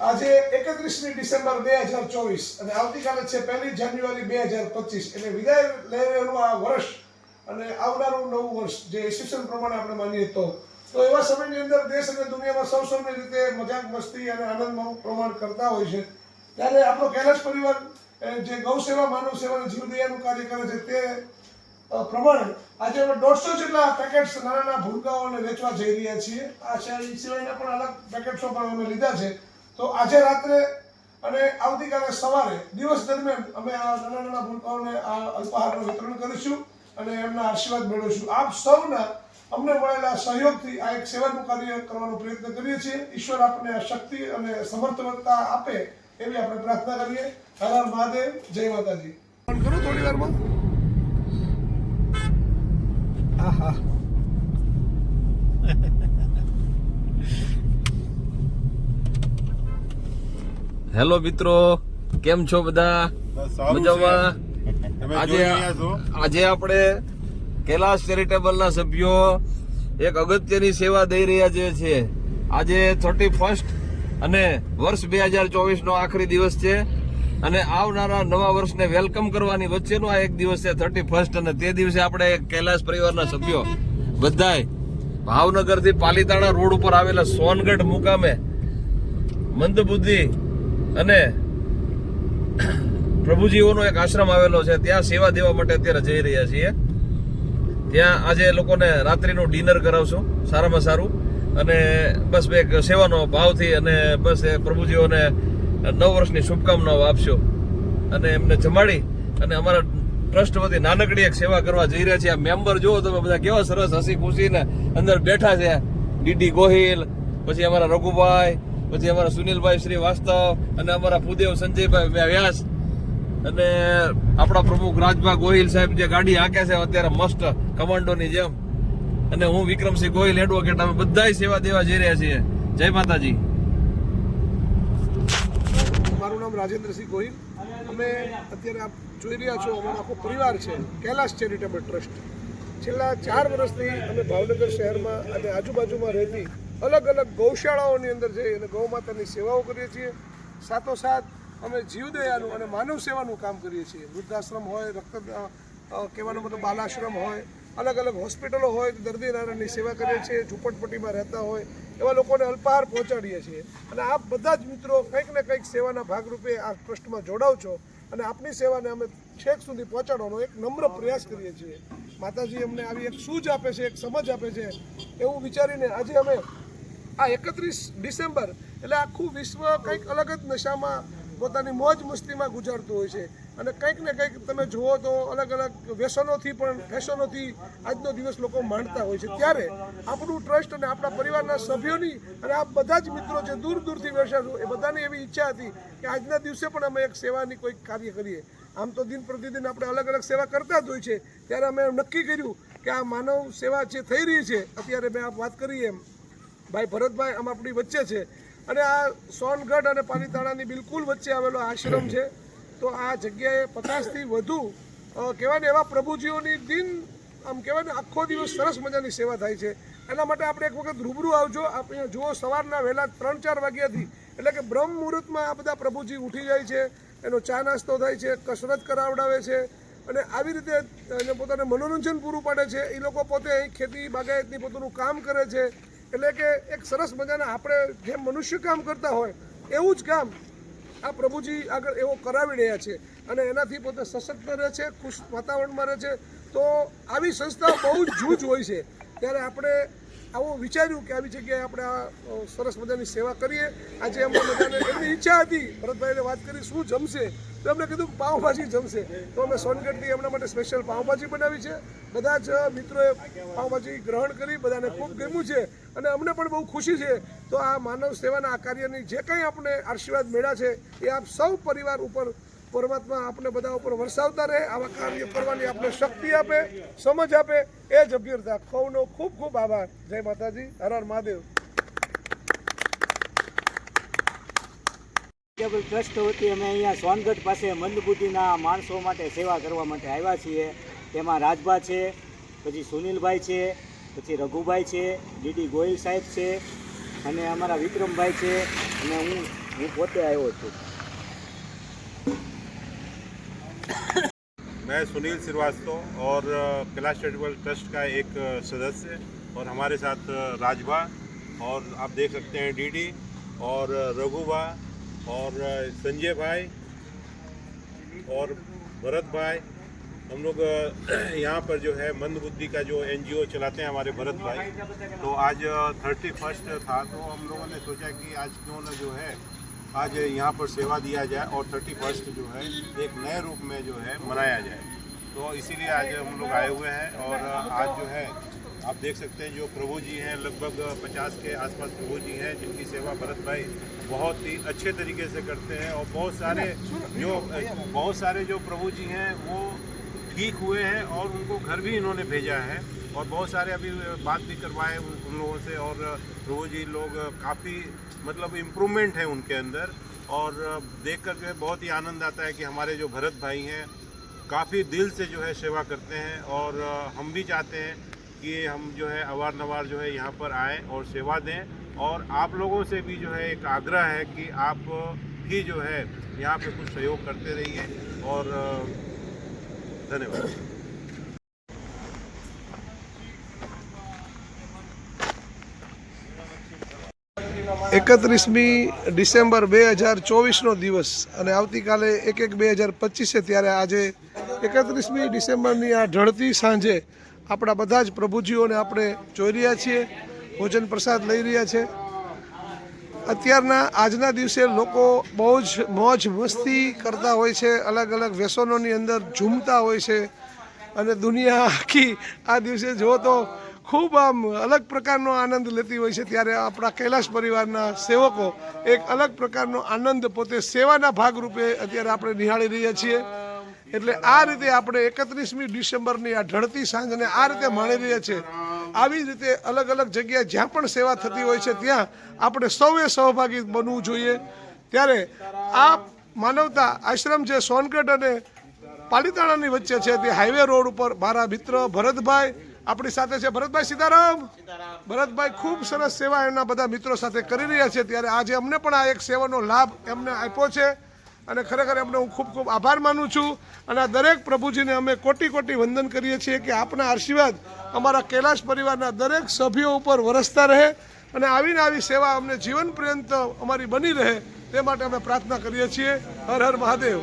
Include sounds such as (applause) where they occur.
આજે એકત્રીસમી ડિસેમ્બર બે હજાર ચોવીસ અને આવતીકાલે છે પહેલી જાન્યુઆરી બે હજાર પચીસ. એટલે વિદાય લઈ રહેલું આ વર્ષ અને આવનારું નવું વર્ષ જે ઈસવીસન પ્રમાણે આપણે માનીએ તો. તો એવા સમયની અંદર દેશ અને દુનિયામાં સૌ સૌની રીતે મજાક મસ્તી અને આનંદમાં પ્રમાણ કરતા હોય છે. ત્યારે આપણો કૈલાસ પરિવાર જે ગૌ સેવા, માનવ સેવા અને જીવદયાનું કાર્ય કરે છે તે પ્રમાણે આજે અમે દોઢસો જેટલા પેકેટ્સ નાના નાના ભૂલકાઓને વેચવા જઈ રહ્યા છીએ. આ સિવાય સિવાયના પણ અલગ પેકેટ્સો પણ અમે લીધા છે. તો આજે રાત્રે અને આવતીકાલે સવારે, દિવસ દરમિયાન અમે આ નાના નાના ભૂલકાઓને આ અલ્પાહારનું વિતરણ કરીશું અને એમના આશીર્વાદ મેળવીશું. આપ સૌના અમને મળેલા સહયોગથી આ એક સેવાનું કાર્ય કરવાનો પ્રયત્ન કરીએ છીએ. ઈશ્વર આપણને આ શક્તિ અને સમર્થવત્તા આપે એવી આપણે પ્રાર્થના કરીએ. હર મહાદેવ. જય માતાજી. ફોન કરું થોડી વારમાં. આહા. હેલો મિત્રો કેમ છો બધા? મજામાં? આજે આજે આપણે કૈલાશ ચેરિટેબલના સભ્યો એક અગત્યની સેવા દઈ રહ્યા જે છે. આજે થર્ટી ફર્સ્ટ અને વર્ષ બે હજાર ચોવીસ નો આખરી દિવસ છે અને આવનારા નવા વર્ષને વેલકમ કરવાની વચ્ચેનો આ એક દિવસ છે થર્ટી ફર્સ્ટ અને તે દિવસે આપણે કૈલાશ પરિવારના સભ્યો બધાય ભાવનગરથી પાલીતાણા રોડ ઉપર આવેલા સોનગઢ મુકામે મંદબુદ્ધિ અને પ્રભુજીઓનો એક આશ્રમ આવેલો છે. ત્યાં સેવા દેવા માટે અત્યારે જઈ રહ્યા છીએ. ત્યાં આજે લોકોને રાત્રિનું ડિનર કરાવશું, સારામાં સારું. અને બસ બે સેવાનો ભાવથી અને બસ એ પ્રભુજીઓને નવ વર્ષની શુભકામનાઓ આપશો. અને એમને જમાડી અને અમારા ટ્રસ્ટ વતી નાનકડી એક સેવા કરવા જઈ રહ્યા છીએ. આ મેમ્બર જુઓ તમે બધા કેવા સરસ હસી ખુશીને અંદર બેઠા છે. ડીડી ગોહિલ, પછી અમારા રઘુભાઈ પછી અમારા સુનિલભાઈ શ્રીવાસ્તવ અને અમારા ભૂદેવ સંજયભાઈ વ્યાસ. અને આપણા પ્રમુખ રાજભા ગોહિલ સાહેબ જે ગાડી હાંકે છે, અત્યારે મસ્ત કમાન્ડોની જેમ. અને હું વિક્રમસિંહ ગોહિલ એડવોકેટ અમે બધાય સેવા દેવા જઈ રહ્યા છીએ. જય માતાજી. મારું નામ રાજેન્દ્રસિંહ ગોહિલ. અમે અત્યારે આપ જોઈ રહ્યા છો, અમારો આખો પરિવાર છે, કૈલાશ ચેરિટેબલ ટ્રસ્ટ. છેલ્લા ચાર વર્ષથી અમે ભાવનગર શહેરમાં અને આજુબાજુમાં રહેતી અલગ અલગ ગૌશાળાઓની અંદર જઈ અને ગૌ માતાની સેવાઓ કરીએ છીએ. સાથોસાથ અમે જીવદયાનું અને માનવ સેવાનું કામ કરીએ છીએ. વૃદ્ધાશ્રમ હોય, રક્ત કહેવાનો મતલબ બાલાશ્રમ હોય, અલગ અલગ હોસ્પિટલો હોય તો દર્દી નારાયણની સેવા કરીએ છીએ, ઝૂંપડપટ્ટીમાં રહેતા હોય, એવા લોકોને અલ્પાહાર પહોંચાડીએ છીએ. અને આપ બધા જ મિત્રો કંઈક ને કંઈક સેવાના ભાગરૂપે આ ટ્રસ્ટમાં જોડાવ છો અને આપની સેવાને અમે છેક સુધી પહોંચાડવાનો એક નમ્ર પ્રયાસ કરીએ છીએ. માતાજી અમને આવી એક સૂઝ આપે છે, એક સમજ આપે છે, એવું વિચારીને આજે અમે આ એકત્રીસ ડિસેમ્બર એટલે આખું વિશ્વ કંઈક અલગ જ નશામાં પોતાની મોજ મસ્તીમાં ગુજારતું હોય છે. અને કંઈક ને કંઈક તમે જુઓ તો અલગ અલગ વ્યસનોથી પણ, ફેશનોથી આજનો દિવસ લોકો માણતા હોય છે. ત્યારે આપણું ટ્રસ્ટ અને આપણા પરિવારના સભ્યોની અને આ બધા જ મિત્રો જે દૂર દૂરથી બેઠા એ બધાની એવી ઈચ્છા હતી કે આજના દિવસે પણ અમે એક સેવાની કોઈક કાર્ય કરીએ. આમ તો દિન પ્રતિદિન આપણે અલગ અલગ સેવા કરતા જ હોય છે. ત્યારે અમે નક્કી કર્યું કે આ માનવ સેવા જે થઈ રહી છે, અત્યારે મેં આપ વાત કરી એમ. ભાઈ ભરતભાઈ આમ આપણી વચ્ચે છે. અને આ સોનગઢ અને પાલીતાણાની બિલકુલ વચ્ચે આવેલો આશ્રમ છે. તો આ જગ્યાએ પચાસથી વધુ કહેવાય ને એવા પ્રભુજીઓની દિન, આમ કહેવાય ને આખો દિવસ સરસ મજાની સેવા થાય છે. એના માટે આપણે એક વખત રૂબરૂ આવજો. આપણે જુઓ, સવારના વહેલા ત્રણ ચાર વાગ્યાથી, એટલે કે બ્રહ્મ મુહૂર્તમાં આ બધા પ્રભુજી ઉઠી જાય છે. એનો ચા નાસ્તો થાય છે, કસરત કરાવડાવે છે અને આવી રીતે એને પોતાને મનોરંજન પૂરું પાડે છે. એ લોકો પોતે અહીં ખેતી બાગાયતની પોતાનું કામ કરે છે. એટલે કે એક સરસ મજાના આપણે જેમ મનુષ્ય કામ કરતા હોય એવું જ કામ આ પ્રભુજી આગળ એવો કરાવી રહ્યા છે અને એનાથી પોતે સશક્ત રહે છે, ખુશ વાતાવરણમાં રહે છે. તો આવી સંસ્થાઓ બહુ જ જૂજ હોય છે. ત્યારે આપણે આવું વિચાર્યું કે આવી જગ્યાએ આપણે આ સરસ મજાની સેવા કરીએ. આજે અમને બધાને એમની ઈચ્છા હતી. ભરતભાઈને વાત કરી શું જમશે? તો એમણે કીધું પાઉંભાજી જમશે. તો અમે સોનગઢથી એમના માટે સ્પેશિયલ પાઉંભાજી બનાવી છે. બધા જ મિત્રોએ પાઉંભાજી ગ્રહણ કરી, બધાને ખૂબ ગમ્યું છે અને અમને પણ બહુ ખુશી છે. તો આ માનવ સેવાના આ કાર્યની જે કંઈ આપણે આશીર્વાદ મળ્યા છે, એ આપ સૌ પરિવાર ઉપર પરમાત્મા આપણે બધા ઉપર વરસાવતા રહે, આવા કાર્ય કરવાની આપણે શક્તિ આપે, સમજ આપે. એ જ અભ્યર્થા સૌનો ખૂબ ખૂબ આભાર. જય માતાજી. હર હર મહાદેવ. ટ્રસ્ટ વતી અમે અહીંયા સોનગઢ પાસે મંદબુદ્ધિના માણસો માટે સેવા કરવા માટે આવ્યા છીએ. તેમાં રાજભા છે, પછી સુનિલભાઈ છે, પછી રઘુભાઈ છે, ડીડી ગોયલ સાહેબ છે, અને અમારા વિક્રમભાઈ છે. અને હું હું પોતે આવ્યો છું. मैं सुनील श्रीवास्तव और कैलाश चैरिटेबल ट्रस्ट का एक सदस्य और हमारे साथ राजभा और आप देख सकते हैं डीडी और रघुभा और संजय भाई और भरत भाई। हम लोग (clears throat) यहाँ पर जो है मंद बुद्धि का जो एनजीओ चलाते हैं हमारे भरत भाई। तो आज थर्टी फ़र्स्ट था तो हम लोगों ने सोचा कि आज क्यों ना जो है आज यहाँ पर सेवा दिया जाए और थर्टी फ़र्स्ट जो है, एक नए रूप में जो है मनाया जाए। तो इसीलिए आज हम लोग आए हुए हैं और आज जो है, आप देख सकते हैं जो प्रभु जी हैं, लगभग पचास के आसपास प्रभु जी हैं जिनकी सेवा भरत भाई बहुत ही अच्छे तरीके से करते हैं और बहुत सारे जो, बहुत सारे जो प्रभु जी हैं, वो ठीक हुए हैं और उनको घर भी इन्होंने भेजा है और बहुत सारे अभी बात भी करवाए उन लोगों से और प्रभु जी लोग काफ़ी मतलब इम्प्रूवमेंट है उनके अंदर। और देख कर जो है बहुत ही आनंद आता है कि हमारे जो भरत भाई हैं, काफ़ी दिल से जो है सेवा करते हैं। और हम भी चाहते हैं कि हम जो है अवार नवार जो है यहाँ पर आएँ और सेवा दें। और आप लोगों से भी जो है एक आग्रह है कि आप भी जो है यहाँ पे कुछ सहयोग करते रहिए। और धन्यवाद। એકત્રીસમી ડિસેમ્બર બે હજાર ચોવીસનો દિવસ અને આવતીકાલે એક એક બે હજાર પચીસે ત્યારે આજે એકત્રીસમી ડિસેમ્બરની આ ઢળતી સાંજે આપણા બધા જ પ્રભુજીઓને આપણે જોઈ રહ્યા છીએ, ભોજન પ્રસાદ લઈ રહ્યા છે. અત્યારના આજના દિવસે લોકો બહુ જ મોજ મસ્તી કરતા હોય છે, અલગ અલગ વ્યસનોની અંદર ઝૂમતા હોય છે અને દુનિયા આખી આ દિવસે જો તો ખૂબ આમ અલગ પ્રકારનો આનંદ લેતી હોય છે ત્યારે આપણા કૈલાશ પરિવારના સેવકો એક અલગ પ્રકારનો આનંદ પોતે સેવાના ભાગરૂપે અત્યારે આપણે નિહાળી રહ્યા છીએ. એટલે આ રીતે આપણે એકત્રીસમી ડિસેમ્બરની આ ઢળતી સાંજને આ રીતે માણી રહ્યા છીએ આવી જ રીતે અલગ અલગ જગ્યાએ જ્યાં પણ સેવા થતી હોય છે ત્યાં આપણે સૌએ સહભાગી બનવું જોઈએ. ત્યારે આ માનવતા આશ્રમ છે સોનગઢ અને પાલીતાણાની વચ્ચે છે તે હાઈવે રોડ ઉપર મારા મિત્ર ભરતભાઈ આપણી સાથે છે ભરતભાઈ સીતારામ. ભરતભાઈ ખૂબ સરસ સેવા એમના બધા મિત્રો સાથે કરી રહ્યા છે. ત્યારે આજે અમને પણ આ એક સેવાનો લાભ એમને આપ્યો છે. અને ખરેખર એમને હું ખૂબ ખૂબ આભાર માનું છું. અને આ દરેક પ્રભુજીને અમે કોટી કોટી વંદન કરીએ છીએ કે આપના આશીર્વાદ અમારા કૈલાશ પરિવારના દરેક સભ્યો ઉપર વરસતા રહે અને આવીને આવી સેવા અમને જીવન પર્યંત અમારી બની રહે તે માટે અમે પ્રાર્થના કરીએ છીએ. હર હર મહાદેવ.